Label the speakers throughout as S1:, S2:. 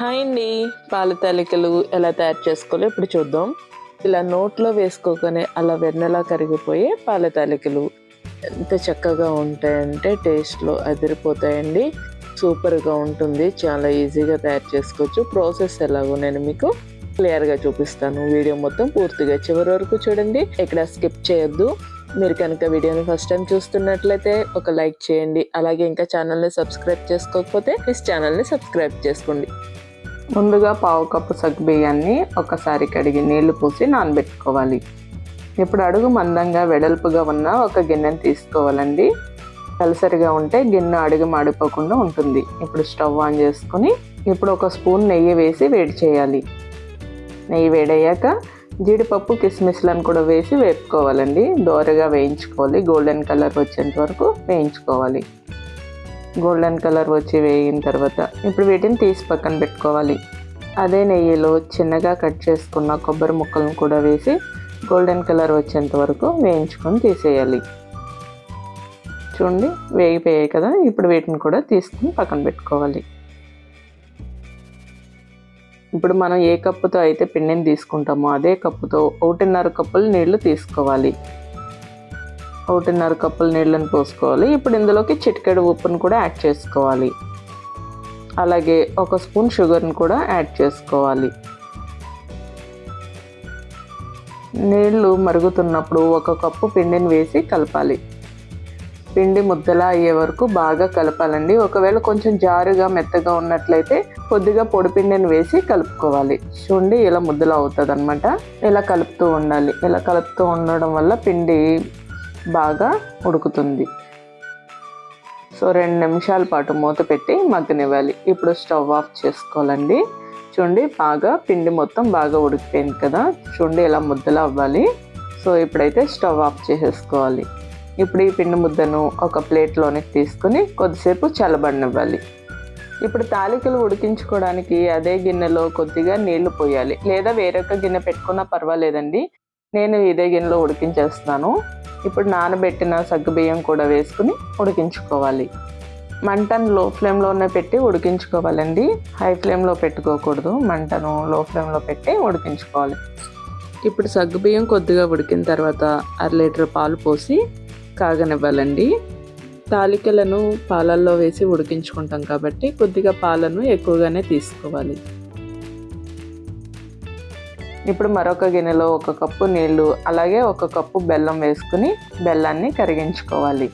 S1: Hi అండి. పాల తాలికలు ఎలా తయారు చేసుకోవాలో ఇప్పుడు చూద్దాం. ఇలా నోట్లో వేసుకోగానే అలా వెన్నెలా కరిగిపోయే పాల తాలికలు ఎంత చక్కగా ఉంటాయంటే టేస్ట్లో అదిరిపోతాయండి. సూపర్గా ఉంటుంది. చాలా ఈజీగా తయారు చేసుకోవచ్చు. ప్రాసెస్ ఎలాగో నేను మీకు క్లియర్గా చూపిస్తాను. వీడియో మొత్తం పూర్తిగా చివరి వరకు చూడండి. ఎక్కడ స్కిప్ చేయొద్దు. మీరు కనుక వీడియోని ఫస్ట్ టైం చూస్తున్నట్లయితే ఒక లైక్ చేయండి. అలాగే ఇంకా ఛానల్ని సబ్స్క్రైబ్ చేసుకోకపోతే ప్లీజ్ ఛానల్ని సబ్స్క్రైబ్ చేసుకోండి.
S2: ముందుగా పావు కప్పు సగ్గు బియ్యాన్ని ఒకసారి కడిగి నీళ్ళు పోసి నానబెట్టుకోవాలి. ఇప్పుడు అడుగు మందంగా వెడల్పుగా ఉన్న ఒక గిన్నెను తీసుకోవాలండి. కలిసరిగా ఉంటే గిన్నె అడుగు మాడిపోకుండా ఉంటుంది. ఇప్పుడు స్టవ్ ఆన్ చేసుకుని ఇప్పుడు ఒక స్పూన్ నెయ్యి వేసి వేడి చేయాలి. నెయ్యి వేడయ్యాక జీడిపప్పు కిస్మిస్లను కూడా వేసి వేపుకోవాలండి. దోరగా వేయించుకోవాలి. గోల్డెన్ కలర్ వచ్చేంత వరకు వేయించుకోవాలి. గోల్డెన్ కలర్ వచ్చి వేగిన తర్వాత ఇప్పుడు వీటిని తీసి పక్కన పెట్టుకోవాలి. అదే నెయ్యిలో చిన్నగా కట్ చేసుకున్న కొబ్బరి ముక్కలను కూడా వేసి గోల్డెన్ కలర్ వచ్చేంత వరకు వేయించుకొని తీసేయాలి. చూడండి వేగిపోయాయి కదా ఇప్పుడు వీటిని కూడా తీసుకుని పక్కన పెట్టుకోవాలి. ఇప్పుడు మనం ఏ కప్పుతో అయితే పిండిని తీసుకుంటామో అదే కప్పుతో ఒకటిన్నర కప్పులు నీళ్ళు తీసుకోవాలి. ఒకటిన్నర కప్పులు నీళ్ళని పోసుకోవాలి. ఇప్పుడు ఇందులోకి చిటికెడు ఉప్పును కూడా యాడ్ చేసుకోవాలి. అలాగే ఒక స్పూన్ షుగర్ని కూడా యాడ్ చేసుకోవాలి. నీళ్ళు మరుగుతున్నప్పుడు ఒక కప్పు పిండిని వేసి కలపాలి. పిండి ముద్దలా అయ్యే వరకు బాగా కలపాలండి. ఒకవేళ కొంచెం జారుగా మెత్తగా ఉన్నట్లయితే కొద్దిగా పొడి పిండిని వేసి కలుపుకోవాలి. చూడండి ఇలా ముద్దలా అవుతుంది అనమాట ఇలా కలుపుతూ ఉండాలి. ఇలా కలుపుతూ ఉండడం వల్ల పిండి బాగా ఉడుకుతుంది. సో రెండు నిమిషాల పాటు మూత పెట్టి మగ్గనివ్వాలి. ఇప్పుడు స్టవ్ ఆఫ్ చేసుకోవాలండి. చూడండి బాగా పిండి మొత్తం బాగా ఉడికిపోయింది కదా? చూడండి ఇలా ముద్దలు అవ్వాలి. సో ఇప్పుడైతే స్టవ్ ఆఫ్ చేసేసుకోవాలి. ఇప్పుడు ఈ పిండి ముద్దను ఒక ప్లేట్లోనికి తీసుకుని కొద్దిసేపు చల్లబడినివ్వాలి. ఇప్పుడు తాలికలు ఉడికించుకోవడానికి అదే గిన్నెలో కొద్దిగా నీళ్ళు పోయాలి. లేదా వేరొక గిన్నె పెట్టుకున్నా పర్వాలేదండి. నేను ఇదే గిన్నెలో ఉడికించేస్తున్నాను. ఇప్పుడు నానబెట్టిన సగ్గుబియ్యం కూడా వేసుకుని ఉడికించుకోవాలి. మంటను లో ఫ్లేమ్లోనే పెట్టి ఉడికించుకోవాలండి. హై ఫ్లేమ్లో పెట్టుకోకూడదు. మంటను లో ఫ్లేమ్లో పెట్టి ఉడికించుకోవాలి.
S1: ఇప్పుడు సగ్గుబియ్యం కొద్దిగా ఉడికిన తర్వాత అర లీటర్ పాలు పోసి కాగనివ్వాలండి. తాలికలను పాలల్లో వేసి ఉడికించుకుంటాం కాబట్టి కొద్దిగా పాలను ఎక్కువగానే తీసుకోవాలి.
S2: ఇప్పుడు మరొక గిన్నెలో ఒక కప్పు నీళ్ళు అలాగే ఒక కప్పు బెల్లం వేసుకుని బెల్లాన్ని కరిగించుకోవాలి.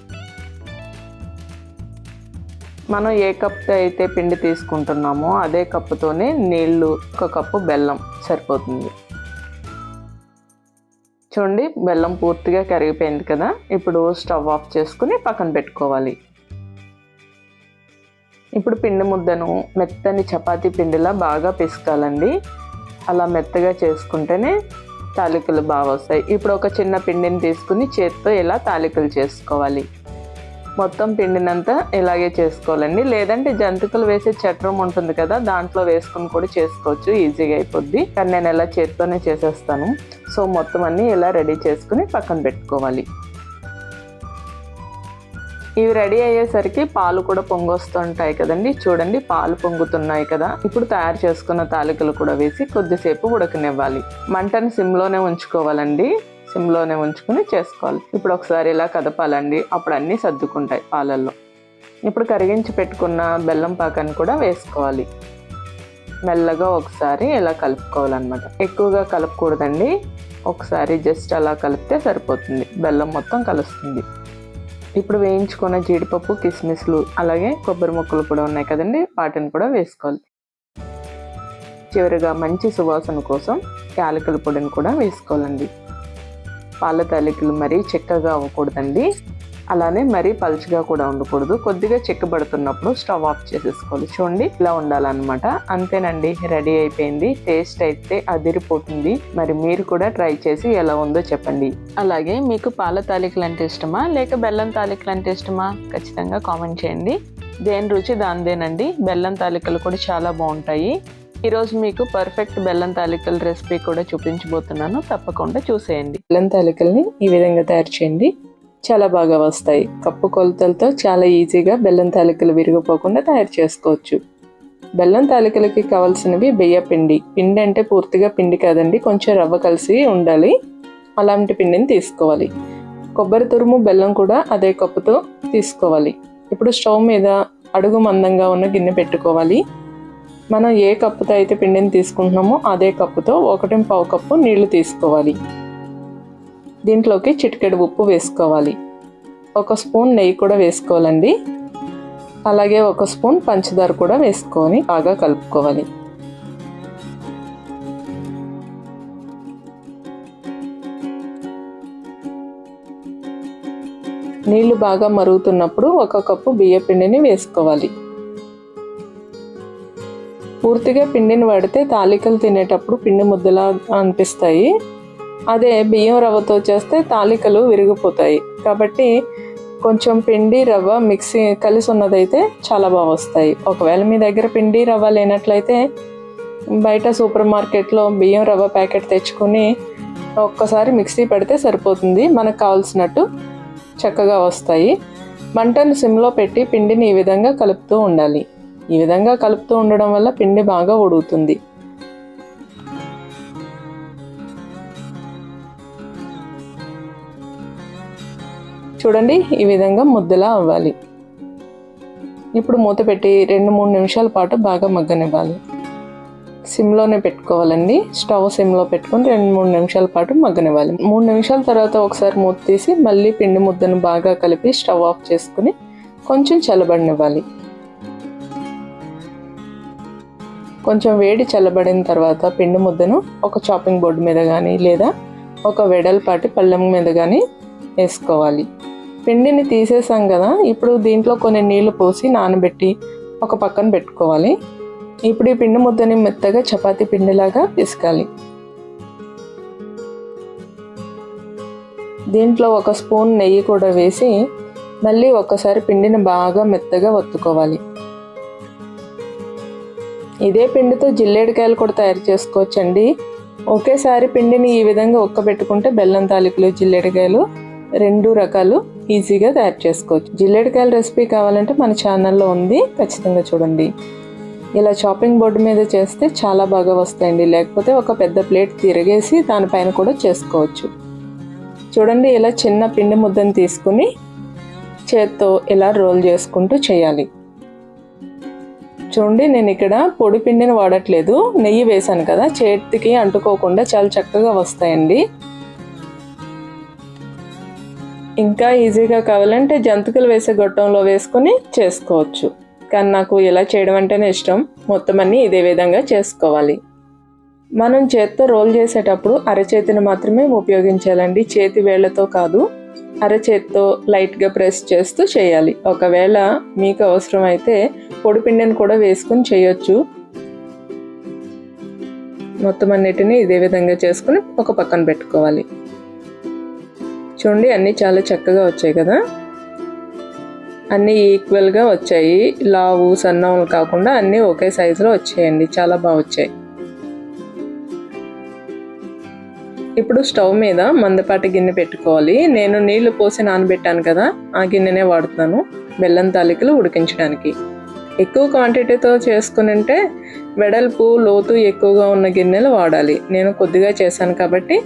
S2: మనం ఏ కప్తో అయితే పిండి తీసుకుంటున్నామో అదే కప్పుతోనే నీళ్ళు ఒక కప్పు బెల్లం సరిపోతుంది. చూడండి బెల్లం పూర్తిగా కరిగిపోయింది కదా? ఇప్పుడు స్టవ్ ఆఫ్ చేసుకుని పక్కన పెట్టుకోవాలి. ఇప్పుడు పిండి ముద్దను మెత్తని చపాతీ పిండిలా బాగా పిసుకాలండి. అలా మెత్తగా చేసుకుంటేనే తాలికలు బాగా వస్తాయి. ఇప్పుడు ఒక చిన్న పిండిని తీసుకుని చేత్తో ఇలా తాలికలు చేసుకోవాలి. మొత్తం పిండినంతా ఇలాగే చేసుకోవాలండి. లేదంటే జంతికలు వేసే చట్రం ఉంటుంది కదా దాంట్లో వేసుకుని కూడా చేసుకోవచ్చు. ఈజీగా అయిపోద్ది. కానీ నేను ఎలా చేత్తోనే చేసేస్తాను. సో మొత్తం అన్నీ ఇలా రెడీ చేసుకుని పక్కన పెట్టుకోవాలి. ఇవి రెడీ అయ్యేసరికి పాలు కూడా పొంగొస్తుంటాయి కదండి. చూడండి పాలు పొంగుతున్నాయి కదా. ఇప్పుడు తయారు చేసుకున్న తాలికలు కూడా వేసి కొద్దిసేపు ఉడకనివ్వాలి. మంటను సిమ్లోనే ఉంచుకోవాలండి. సిమ్లోనే ఉంచుకుని చేసుకోవాలి. ఇప్పుడు ఒకసారి ఇలా కదపాలండి. అప్పుడు అన్నీ సర్దుకుంటాయి పాలల్లో. ఇప్పుడు కరిగించి పెట్టుకున్న బెల్లం పాకాన్ని కూడా వేసుకోవాలి. మెల్లగా ఒకసారి ఇలా కలుపుకోవాలన్నమాట. ఎక్కువగా కలపకూడదండి. ఒకసారి జస్ట్ అలా కలిపితే సరిపోతుంది. బెల్లం మొత్తం కలుస్తుంది. ఇప్పుడు వేయించుకున్న జీడిపప్పు కిస్మిస్లు అలాగే కొబ్బరి ముక్కలు కూడా ఉన్నాయి కదండి. వాటిని కూడా వేసుకోవాలి. చివరిగా మంచి సువాసన కోసం యాలకుల పొడిని కూడా వేసుకోవాలండి. పాల తాలికలు మరీ చెక్కగా అవ్వకూడదండి. అలానే మరీ పలుచగా కూడా ఉండకూడదు. కొద్దిగా చెక్కబడుతున్నప్పుడు స్టవ్ ఆఫ్ చేసేసుకోవాలి. చూడండి ఇలా ఉండాలన్నమాట. అంతేనండి రెడీ అయిపోయింది. టేస్ట్ అయితే అదిరిపోతుంది. మరి మీరు కూడా ట్రై చేసి ఎలా ఉందో చెప్పండి.
S1: అలాగే మీకు పాల తాలికలు అంటే ఇష్టమా? లేక బెల్లం తాలికలు అంటే ఇష్టమా? ఖచ్చితంగా కామెంట్ చేయండి. దేని రుచి దానిదేనండి. బెల్లం తాలికలు కూడా చాలా బాగుంటాయి. ఈరోజు మీకు పర్ఫెక్ట్ బెల్లం తాలికల రెసిపీ కూడా చూపించబోతున్నాను. తప్పకుండా చూసేయండి. బెల్లం తాలికల్ని ఈ విధంగా తయారు చేయండి. చాలా బాగా వస్తాయి. కప్పు కొలతలతో చాలా ఈజీగా బెల్లం తాలికలు విరిగిపోకుండా తయారు చేసుకోవచ్చు. బెల్లం తాలికలకి కావాల్సినవి బియ్య పిండి. పిండి అంటే పూర్తిగా పిండి కాదండి కొంచెం రవ్వ కలిసి ఉండాలి. అలాంటి పిండిని తీసుకోవాలి. కొబ్బరి తురుము బెల్లం కూడా అదే కప్పుతో తీసుకోవాలి. ఇప్పుడు స్టవ్ మీద అడుగు మందంగా ఉన్న గిన్నె పెట్టుకోవాలి. మనం ఏ కప్పుతో అయితే పిండిని తీసుకుంటున్నామో అదే కప్పుతో ఒకటి పావు కప్పు నీళ్ళు తీసుకోవాలి. దీంట్లోకి చిటికెడు ఉప్పు వేసుకోవాలి. ఒక స్పూన్ నెయ్యి కూడా వేసుకోవాలండి. అలాగే ఒక స్పూన్ పంచదార కూడా వేసుకొని బాగా కలుపుకోవాలి. నీళ్ళు బాగా మరుగుతున్నప్పుడు ఒక కప్పు బియ్య పిండిని వేసుకోవాలి. పూర్తిగా పిండిని వాడితే తాలికలు తినేటప్పుడు పిండి ముద్దలా అనిపిస్తాయి. అదే బియ్యం రవ్వతో చేస్తే తాలికలు విరిగిపోతాయి. కాబట్టి కొంచెం పిండి రవ్వ మిక్సీ కలిసి ఉన్నదైతే చాలా బాగా వస్తాయి. ఒకవేళ మీ దగ్గర పిండి రవ్వ లేనట్లయితే బయట సూపర్ మార్కెట్లో బియ్యం రవ్వ ప్యాకెట్ తెచ్చుకొని ఒక్కసారి మిక్సీ పెడితే సరిపోతుంది. మనకు కావాల్సినట్టు చక్కగా వస్తాయి. మంటను సిమ్లో పెట్టి పిండిని ఈ విధంగా కలుపుతూ ఉండాలి. ఈ విధంగా కలుపుతూ ఉండడం వల్ల పిండి బాగా ఉడుకుతుంది చూడండి ఈ విధంగా ముద్దలా అవ్వాలి. ఇప్పుడు మూత పెట్టి రెండు మూడు నిమిషాల పాటు బాగా మగ్గనివ్వాలి. సిమ్లోనే పెట్టుకోవాలండి. స్టవ్ సిమ్లో పెట్టుకొని రెండు మూడు నిమిషాల పాటు మగ్గనివ్వాలి. మూడు నిమిషాల తర్వాత ఒకసారి మూత తీసి మళ్ళీ పిండి ముద్దను బాగా కలిపి స్టవ్ ఆఫ్ చేసుకుని కొంచెం చల్లబడినివ్వాలి. కొంచెం వేడి చల్లబడిన తర్వాత పిండి ముద్దను ఒక చాపింగ్ బోర్డు మీద కానీ లేదా ఒక వెడల్పాటి పళ్ళెం మీద కానీ వేసుకోవాలి. పిండిని తీసేసాం కదా ఇప్పుడు దీంట్లో కొన్ని నీళ్ళు పోసి నానబెట్టి ఒక పక్కన పెట్టుకోవాలి. ఇప్పుడు ఈ పిండి ముద్దని మెత్తగా చపాతీ పిండిలాగా పిసకాలి. దీంట్లో ఒక స్పూన్ నెయ్యి కూడా వేసి మళ్ళీ ఒక్కసారి పిండిని బాగా మెత్తగా ఒత్తుకోవాలి. ఇదే పిండితో జిల్లేడికాయలు కూడా తయారు చేసుకోవచ్చండి. ఒకేసారి పిండిని ఈ విధంగా ఒక్కబెట్టుకుంటే బెల్లం తాలికలు జిల్లేడికాయలు రెండు రకాలు ఈజీగా తయారు చేసుకోవచ్చు. జిల్లేడికాయల రెసిపీ కావాలంటే మన ఛానల్లో ఉంది. ఖచ్చితంగా చూడండి. ఇలా చాపింగ్ బోర్డు మీద చేస్తే చాలా బాగా వస్తాయండి. లేకపోతే ఒక పెద్ద ప్లేట్ తిరగేసి దానిపైన కూడా చేసుకోవచ్చు. చూడండి ఇలా చిన్న పిండి ముద్దను తీసుకుని చేత్తో ఇలా రోల్ చేసుకుంటూ చేయాలి. చూడండి నేను ఇక్కడ పొడి పిండిని వాడట్లేదు. నెయ్యి వేశాను కదా చేతికి అంటుకోకుండా చాలా చక్కగా వస్తాయండి. ఇంకా ఈజీగా కావాలంటే జంతికలు వేసే గొట్టంలో వేసుకొని చేసుకోవచ్చు. కానీ నాకు ఇలా చేయడం అంటేనే ఇష్టం. మొత్తం అన్నీ ఇదే విధంగా చేసుకోవాలి. మనం చేత్తో రోల్ చేసేటప్పుడు అరచేతిని మాత్రమే ఉపయోగించాలండి. చేతి వేళ్ళతో కాదు అరచేత్తో లైట్గా ప్రెస్ చేస్తూ చేయాలి. ఒకవేళ మీకు అవసరమైతే అయితే పొడిపిండిని కూడా వేసుకొని చేయొచ్చు. మొత్తం అన్నిటిని ఇదే విధంగా చేసుకుని ఒక పక్కన పెట్టుకోవాలి. చూడండి అన్నీ చాలా చక్కగా వచ్చాయి కదా? అన్నీ ఈక్వల్గా వచ్చాయి. లావు సన్నం కాకుండా అన్నీ ఒకే సైజులో వచ్చాయండి. చాలా బాగా వచ్చాయి. ఇప్పుడు స్టవ్ మీద మందపాటి గిన్నె పెట్టుకోవాలి. నేను నీళ్ళు పోసి నానబెట్టాను కదా ఆ గిన్నెనే వాడుతున్నాను. బెల్లం తాలికలు ఉడికించడానికి. ఎక్కువ క్వాంటిటీతో చేసుకుని ఉంటే వెడల్పు లోతు ఎక్కువగా ఉన్న గిన్నెలు వాడాలి. నేను కొద్దిగా చేశాను కాబట్టి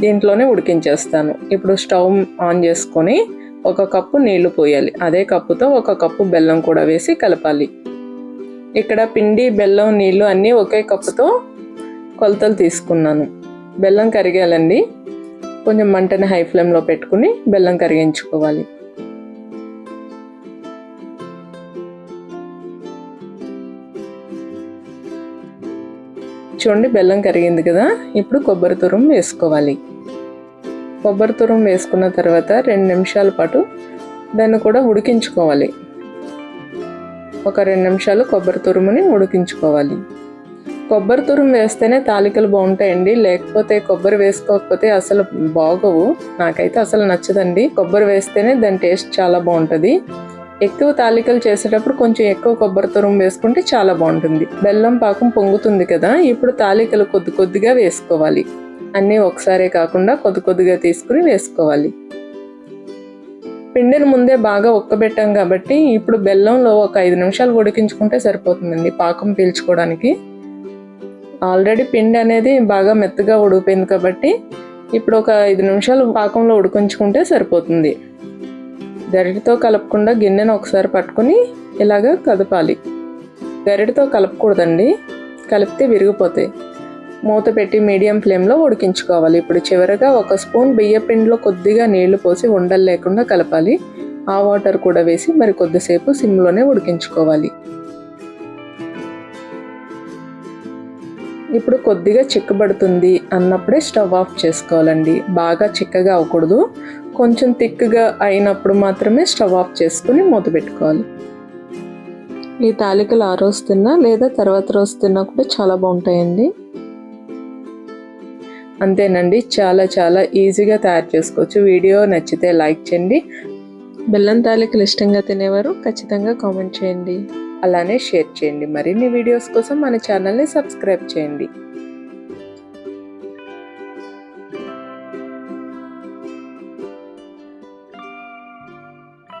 S1: దీంట్లోనే ఉడికించేస్తాను. ఇప్పుడు స్టవ్ ఆన్ చేసుకొని ఒక కప్పు నీళ్ళు పోయాలి. అదే కప్పుతో ఒక కప్పు బెల్లం కూడా వేసి కలపాలి. ఇక్కడ పిండి బెల్లం నీళ్ళు అన్నీ ఒకే కప్పుతో కొలతలు తీసుకున్నాను. బెల్లం కరిగాలండి కొంచెం మంటని హై ఫ్లేమ్లో పెట్టుకుని బెల్లం కరిగించుకోవాలి. చూడండి బెల్లం కరిగింది కదా. ఇప్పుడు కొబ్బరి తురం వేసుకోవాలి. కొబ్బరి తురం వేసుకున్న తర్వాత రెండు నిమిషాల పాటు దాన్ని కూడా ఉడికించుకోవాలి. ఒక రెండు నిమిషాలు కొబ్బరి తురుముని ఉడికించుకోవాలి. కొబ్బరి తురుము వేస్తేనే తాలికలు బాగుంటాయండి. లేకపోతే కొబ్బరి వేసుకోకపోతే అసలు బాగోవు. నాకైతే అసలు నచ్చదండి. కొబ్బరి వేస్తేనే దాని టేస్ట్ చాలా బాగుంటుంది. ఎక్కువ తాలికలు చేసేటప్పుడు కొంచెం ఎక్కువ కొబ్బరి తురం వేసుకుంటే చాలా బాగుంటుంది. బెల్లం పాకం పొంగుతుంది కదా ఇప్పుడు తాలికలు కొద్ది కొద్దిగా వేసుకోవాలి. అన్నీ ఒకసారే కాకుండా కొద్ది కొద్దిగా తీసుకుని వేసుకోవాలి. పిండిని ముందే బాగా ఉక్కబెట్టాం కాబట్టి ఇప్పుడు బెల్లంలో ఒక ఐదు నిమిషాలు ఉడికించుకుంటే సరిపోతుందండి పాకం పీల్చుకోవడానికి. ఆల్రెడీ పిండి అనేది బాగా మెత్తగా ఉడికిపోయింది కాబట్టి ఇప్పుడు ఒక ఐదు నిమిషాలు పాకంలో ఉడికించుకుంటే సరిపోతుంది. గరిటతో కలపకుండా గిన్నెను ఒకసారి పట్టుకుని ఇలాగ కదపాలి. గరిటతో కలపకూడదండి. కలిపితే విరిగిపోతాయి. మూత పెట్టి మీడియం ఫ్లేమ్లో ఉడికించుకోవాలి. ఇప్పుడు చివరగా ఒక స్పూన్ బియ్య పిండిలో కొద్దిగా నీళ్ళు పోసి ఉండలు లేకుండా కలపాలి. ఆ వాటర్ కూడా వేసి మరి కొద్దిసేపు సిమ్లోనే ఉడికించుకోవాలి. ఇప్పుడు కొద్దిగా చిక్కబడుతుంది అన్నప్పుడే స్టవ్ ఆఫ్ చేసుకోవాలండి. బాగా చిక్కగా అవ్వకూడదు. కొంచెం థిక్గా అయినప్పుడు మాత్రమే స్టవ్ ఆఫ్ చేసుకుని మూత పెట్టుకోవాలి. ఈ తాలికలు ఆ రోజు తిన్నా లేదా తర్వాత రోజు తిన్నా కూడా చాలా బాగుంటాయండి. అంతేనండి చాలా చాలా ఈజీగా తయారు చేసుకోవచ్చు. వీడియో నచ్చితే లైక్ చేయండి. బెల్లం తాలికలు ఇష్టంగా తినేవారు ఖచ్చితంగా కామెంట్ చేయండి. అలానే షేర్ చేయండి. మరిన్ని వీడియోస్ కోసం మన ఛానల్ని సబ్స్క్రైబ్ చేయండి.